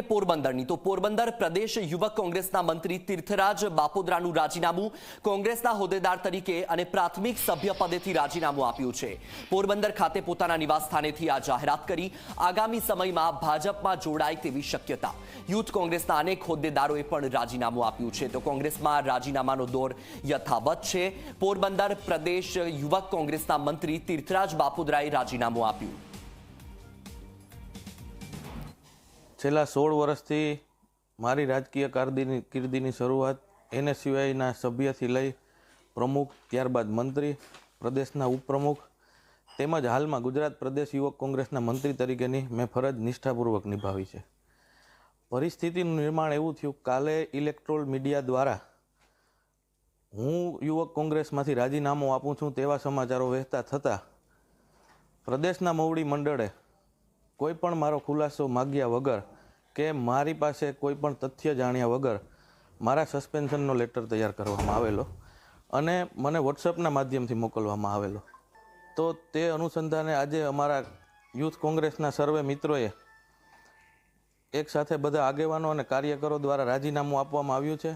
પોરબંદરની. તો પોરબંદર પ્રદેશ યુવક કોંગ્રેસના મંત્રી તીર્થરાજ બાપોદરાનું રાજીનામું, કોંગ્રેસના હોદ્દેદાર તરીકે અને પ્રાથમિક સભ્ય પદેથી રાજીનામું આપ્યું છે. પોરબંદર ખાતે પોતાના નિવાસસ્થાનેથી આ જાહેરાત કરી. આગામી સમયમાં ભાજપમાં જોડાય તેવી શક્યતા. યુથ કોંગ્રેસના અનેક હોદ્દેદારોએ પણ રાજીનામું આપ્યું છે. તો કોંગ્રેસમાં રાજીનામાનો દોર યથાવત છે. પોરબંદર પ્રદેશ યુવક કોંગ્રેસના મંત્રી તીર્થરાજ બાપોદરાએ રાજીનામું આપ્યું. છેલ્લા સોળ વર્ષથી મારી રાજકીય કારકિર્દીની કિર્દીની શરૂઆત એને સિવાયના સભ્યથી લઈ પ્રમુખ, ત્યારબાદ મંત્રી, પ્રદેશના ઉપપ્રમુખ તેમજ હાલમાં ગુજરાત પ્રદેશ યુવક કોંગ્રેસના મંત્રી તરીકેની મેં ફરજ નિષ્ઠાપૂર્વક નિભાવી છે. પરિસ્થિતિનું નિર્માણ એવું થયું, કાલે ઇલેક્ટ્રોલ મીડિયા દ્વારા હું યુવક કોંગ્રેસમાંથી રાજીનામું આપું છું તેવા સમાચારો વહેતા થતાં પ્રદેશના મવડી મંડળે કોઈ પણ મારો ખુલાસો માગ્યા વગર કે મારી પાસે કોઈ પણ તથ્ય જાણ્યા વગર મારા સસ્પેન્શનનો લેટર તૈયાર કરવામાં આવેલો અને મને વોટ્સઅપના માધ્યમથી મોકલવામાં આવેલો. તો તે અનુસંધાને આજે અમારા યુથ કોંગ્રેસના સર્વે મિત્રોએ એકસાથે બધા આગેવાનો અને કાર્યકરો દ્વારા રાજીનામું આપવામાં આવ્યું છે.